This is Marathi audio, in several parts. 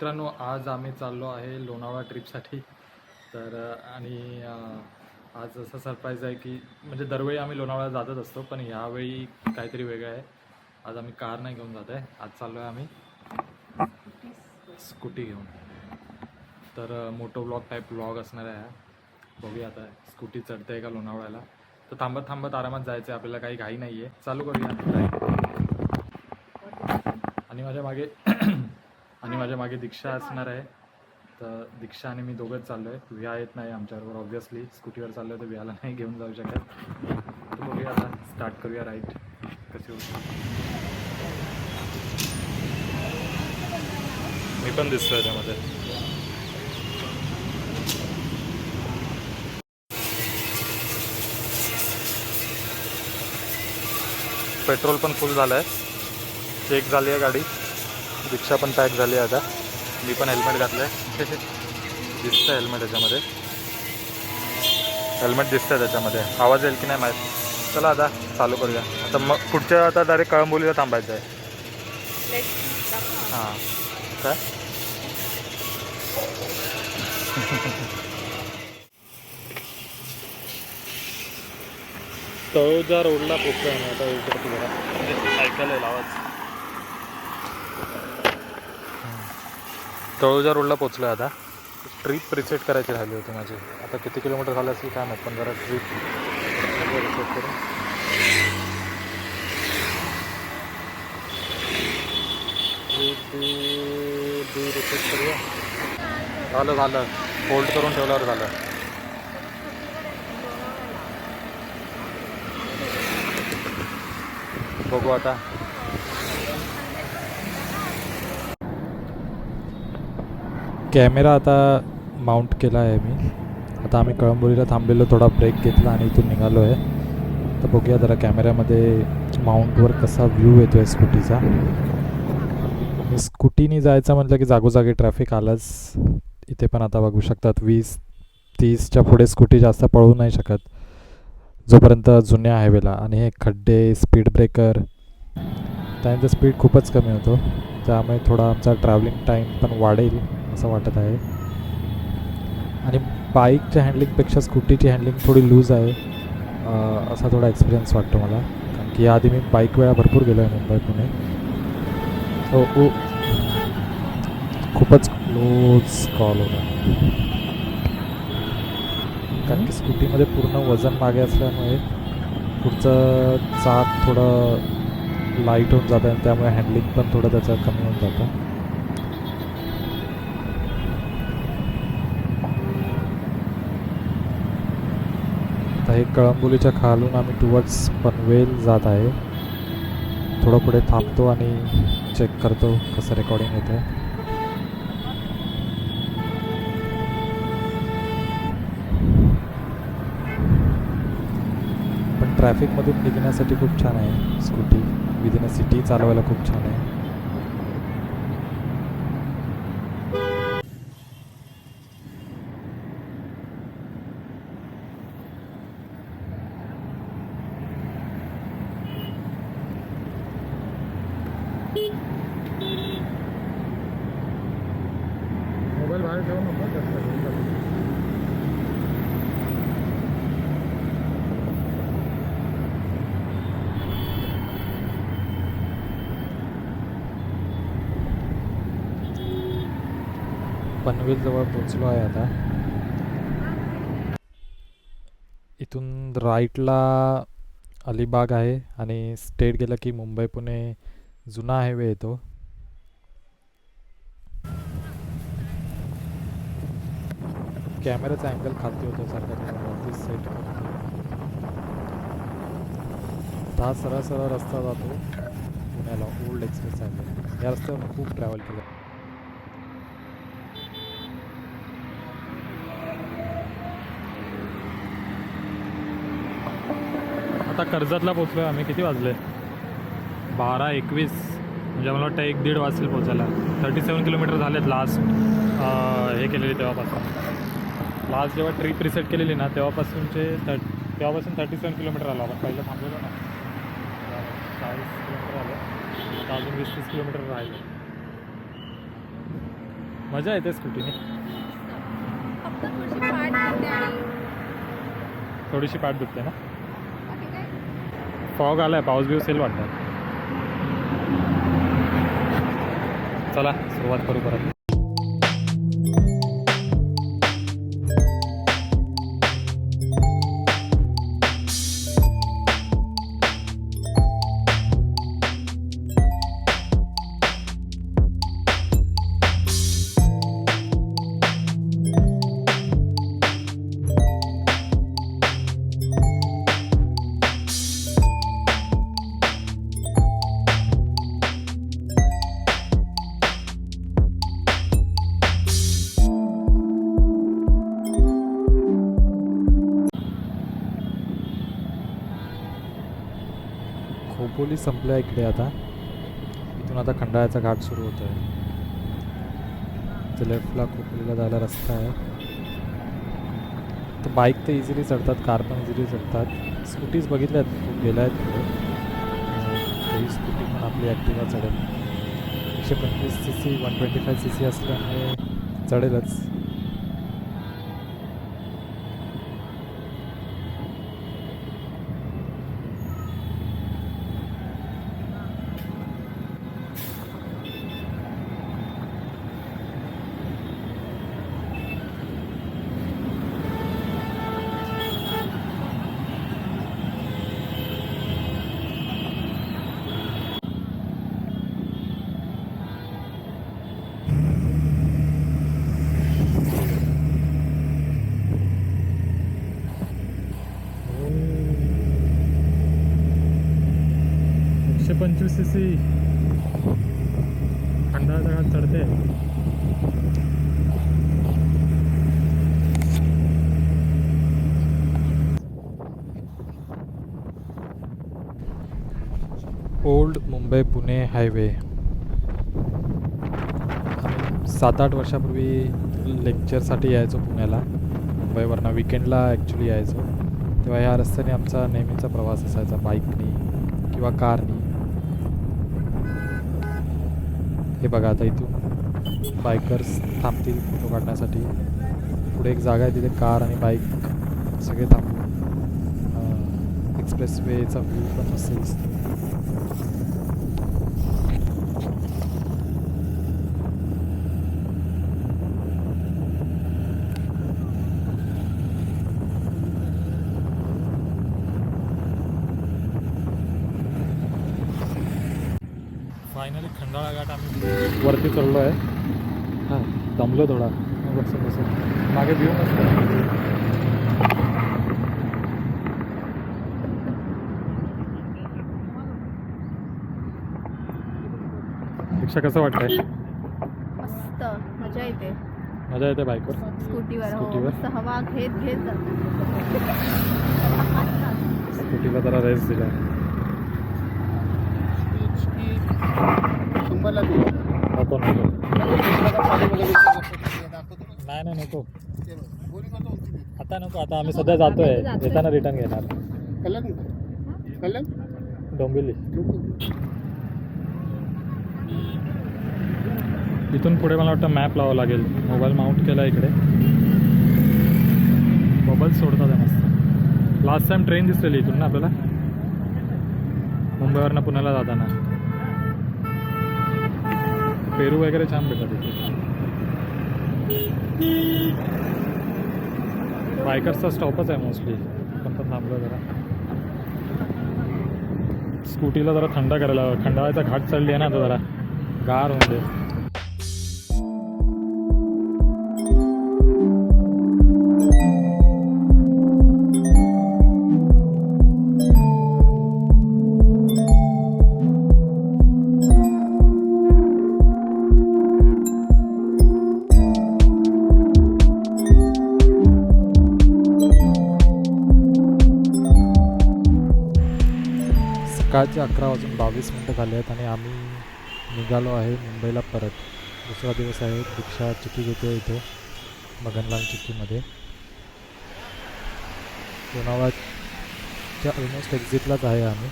मित्रांनो आज आम्ही चाललो आहे लोणावळा ट्रिपसाठी तर आणि आज असं सरप्राईज आहे की म्हणजे दरवेळी आम्ही लोणावळा जातच असतो पण यावेळी काहीतरी वेगळं आहे. आज आम्ही कार नाही घेऊन जात आहे. आज चाललो आहे आम्ही स्कूटी घेऊन. तर मोटो ब्लॉग टाईप ब्लॉग असणार आहे बघूया आता स्कूटी चढते आहे का लोणावळ्याला. तर थांबत थांबत आरामात जायचं आहे आपल्याला काही घाई नाही आहे चालू करूया. आणि माझ्या मागे आणि माझ्या मागे दीक्षा असणार आहे. तर दीक्षा आणि मी दोघंच चाललो आहे विहा येत नाही आमच्याबरोबर ऑब्व्हियसली स्कूटीवर चाललो आहे तर विहायला नाही घेऊन जाऊ शकत. तर बघूया आता. स्टार्ट करूया राईट कशी होते? मी पण दिसतो त्यामध्ये. पेट्रोल पण फुल झालं आहे चेक झाली आहे गाडी. रिक्षा पण पॅक झाली आहे आता. मी पण हेल्मेट घातलं आहे दिसतं हेल्मेट त्याच्यामध्ये हेल्मेट दिसतंय त्याच्यामध्ये. आवाज येईल की नाही माहीत. चला आता चालू करूया. आता मग पुढच्या आता डायरेक्ट कळंबोलीला थांबायचं आहे. हां. काय? तळोजा रोडला पोचतोय आम्ही आता इकडे ऐकायला येईल आवाज. तळोजा रोडला पोचलो आता. ट्रिप रिसेट करायची राहिली होती माझी. आता किती किलोमीटर झालं असेल काय माहीत पण जरा ट्रिप रिसेट करू रिसेट करूया झालं झालं. होल्ड करून ठेवल्यावर झालं. बघू आता. कॅमेरा आता माउंट केला आहे मी. आता आम्ही कळंबोलीला थांबलेलो थोडा ब्रेक घेतला आणि इथून निघालो आहे तर बघूया जरा कॅमेऱ्यामध्ये माउंटवर कसा व्ह्यू येतो आहे स्कूटीचा स्कूटीने जायचं म्हटलं की जागोजागी ट्रॅफिक आलंच. इथे पण आता बघू शकतात वीस तीसच्या पुढे स्कूटी जास्त पळू नाही शकत. जोपर्यंत जुन्या हायवेला आणि हे खड्डे स्पीड ब्रेकर त्यानंतर स्पीड खूपच कमी होतो. त्यामुळे थोडा आमचा ट्रॅव्हलिंग टाईम पण वाढेल. असं वाटत आहे. आणि बाईकच्या हँडलिंगपेक्षा स्कूटीची हँडलिंग थोडी लूज आहे. असा थोडा एक्सपिरियन्स वाटतो मला. कारण की याआधी मी बाईक वेळा भरपूर गेलो आहे मुंबई पुणे. हो ओ खूपच क्लोज कॉल होता. कारण की स्कूटीमध्ये पूर्ण वजन मागे असल्यामुळे पुढचं चाक थोडं लाइट होऊन जातं आणि त्यामुळे हँडलिंग पण थोडं त्याचं कमी होऊन जातं. आता हे कळंबोलीच्या खालून आम्ही टुवर्ड्स पनवेल जात आहे. थोडं पुढे थांबतो आणि चेक करतो कसं रेकॉर्डिंग येतं आहे पण ट्रॅफिकमधून निघण्यासाठी खूप छान आहे. स्कूटी विदिन अ सिटी चालवायला खूप छान आहे मोबाईल बाहेर ठेवू नको पनवेलजवळ पोचलो आहे आता. इथून राईटला अलिबाग आहे आणि स्टेट गेलं की मुंबई पुणे जुना हायवे येतो. कॅमेराचा अँगल खालती होतो सारखा सेट हा सरळ सरळ रस्ता जातो पुण्याला ओल्ड एक्सप्रेस हायवे. या रस्त्यावर खूप ट्रॅव्हल केलं आता कर्जतला पोचलो आम्ही. किती वाजले? बारा एकवीस. म्हणजे मला वाटतं एक दीड वाजतील पोचायला. थर्टी सेवन किलोमीटर झालेत लास्ट हे केलेले तेव्हापासून. लास्ट जेव्हा ट्रिप रिसेट केलेली ना तेव्हापासूनचे थर् तेव्हापासून थर्टी सेवन किलोमीटर आला आपण. पहिलं थांबलेलो ना चाळीस किलोमीटर आलं. अजून वीस तीस किलोमीटर राहिले. मजा येते स्कूटीने थोडीशी पाठ दुखते ना? फॉग आलाय पाऊस बिऊस येईल वाटतं. चला सुरुवात करू परत. खोपोली संपल्या इकडे आता. इथून आता खंडाळ्याचा घाट सुरू होतो आहे लेफ्टला खोपलीला जायला रस्ता आहे. तर बाईक तर इझिली चढतात कार पण इझिली चढतात. स्कूटीज बघितल्या आहेत खूप गेल्या आहेत पुढे स्कूटी पण आपली ॲक्टिवा चढेल. एकशे पंचवीस C C one twenty five C C असल्यामुळे चढेलच. एकशे पंचवीस सी सी खंडाळाचा जगात चढते ओल्ड मुंबई पुणे हायवे. सात आठ वर्षापूर्वी लेक्चरसाठी यायचो पुण्याला. मुंबईवरनं विकेंडला ॲक्च्युली यायचो. तेव्हा ह्या रस्त्याने आमचा नेहमीचा प्रवास असायचा. बाईकनी किंवा कारनी. हे बघा आता इथून. बायकर्स थांबतील फोटो काढण्यासाठी. पुढे एक जागा आहे तिथे कार आणि बाईक सगळे थांबून एक्सप्रेस वेचा व्ह्यू पण मस्त दिसतो फायनली खंडाळा घाट आम्ही वरती चढलो आहे हां दमलो थोडा. मग बसून बसून मागे मस्त आहे. रिक्षा कसं वाटतंय? मस्त. मजा येते. मजा येते बाईकवर? स्कूटीवर. हो स्कूटीवर? मस्त. हवा घेत घेत जातो. स्कूटीला जरा रेस दिला. नको नको. नाही नाही. नको. आता नको आता आम्ही सध्या जातोय. येताना रिटर्न घेणार. कल्याण कल्याण? डोंबिवली. इथून पुढे मला वाटतं मॅप लावावं लागेल. मोबाईल माउंट केला इकडे. बबल सोडतात मस्त. लास्ट टाइम ट्रेन दिसलेली इथून ना आपल्याला? मुंबईवरनं पुण्याला जाताना. पेरू वगैरे छान भेटतात इथे. बायकर्सचा स्टॉपच आहे मोस्टली पण पण थांबलो जरा. स्कूटीला जरा थंड करायला खंडाळ्याचा घाट चढली आहे ना आता जरा. गार होऊन सकाळचे अकरा वाजून बावीस मिनटं झाले आहेत आणि आम्ही निघालो आहे मुंबईला परत. दुसरा दिवस आहे रिक्षा चिकी घेते इथे मगनलाल चिकीमध्ये लोणावळ्याच्या ऑलमोस्ट एक्झिटलाच आहे आम्ही.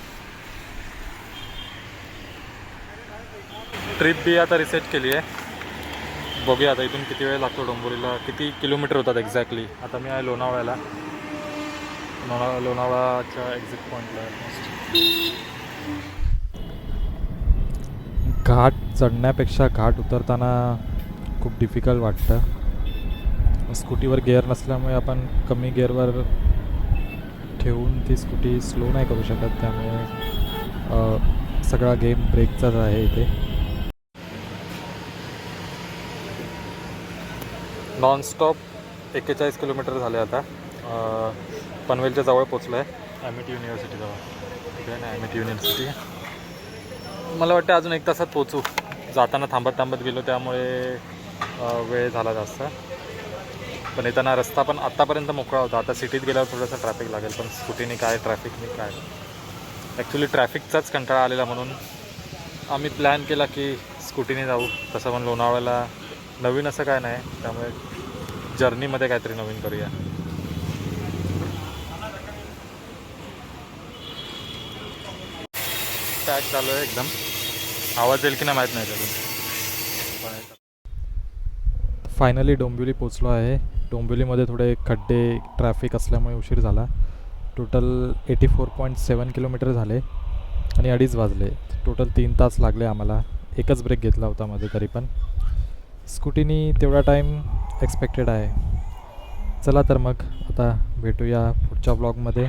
ट्रिप बी आता रिसेट केली आहे. बघूया आता इथून किती वेळ लागतो डोंबोरीला किती किलोमीटर होतात एक्झॅक्टली आता मी आहे लोणावळ्याला. लोणा लोणावळाच्या एक्झिट पॉईंटला घाट चढण्यापेक्षा घाट उतरताना खूप डिफिकल्ट वाटतं. स्कूटीवर गिअर नसल्यामुळे आपण कमी गिअरवर ठेवून ती स्कूटी स्लो नाही करू शकत. त्यामुळे सगळा गेम ब्रेकचाच आहे इथे. नॉनस्टॉप एक्केचाळीस किलोमीटर झाले आता. पनवेलच्या जवळ पोचलो आहे एम टी युनिव्हर्सिटीजवळ इकडे नाही एम टी युनिव्हर्सिटी मला वाटतं अजून एक तासात पोचू. जाताना थांबत थांबत गेलो त्यामुळे वेळ झाला जास्त. पण येताना रस्ता पण आत्तापर्यंत मोकळा होता. आता सिटीत गेल्यावर थोडंसं ट्रॅफिक लागेल पण स्कूटीने काय ट्रॅफिकने काय? ॲक्च्युली ट्रॅफिकचाच कंटाळा आलेला म्हणून आम्ही प्लॅन केला की स्कूटीने जाऊ. तसं पण लोणावळ्याला नवीन असं काय नाही. त्यामुळे जर्नीमध्ये काहीतरी नवीन करूया. पॅक चालू आहे एकदम. आवाज येईल की नाही माहीत नाही त्यातून. फायनली डोंबिवली पोचलो आहे. डोंबिवलीमध्ये थोडे खड्डे ट्रॅफिक असल्यामुळे उशीर झाला. Total eighty four point seven kilometre झाले आणि अडीच वाजले. टोटल तीन तास लागले आम्हाला. एकच ब्रेक घेतला होता मध्ये तरी पण. स्कूटीनी तेवढा टाईम एक्सपेक्टेड आहे. चला तर मग आता भेटूया पुढच्या ब्लॉगमध्ये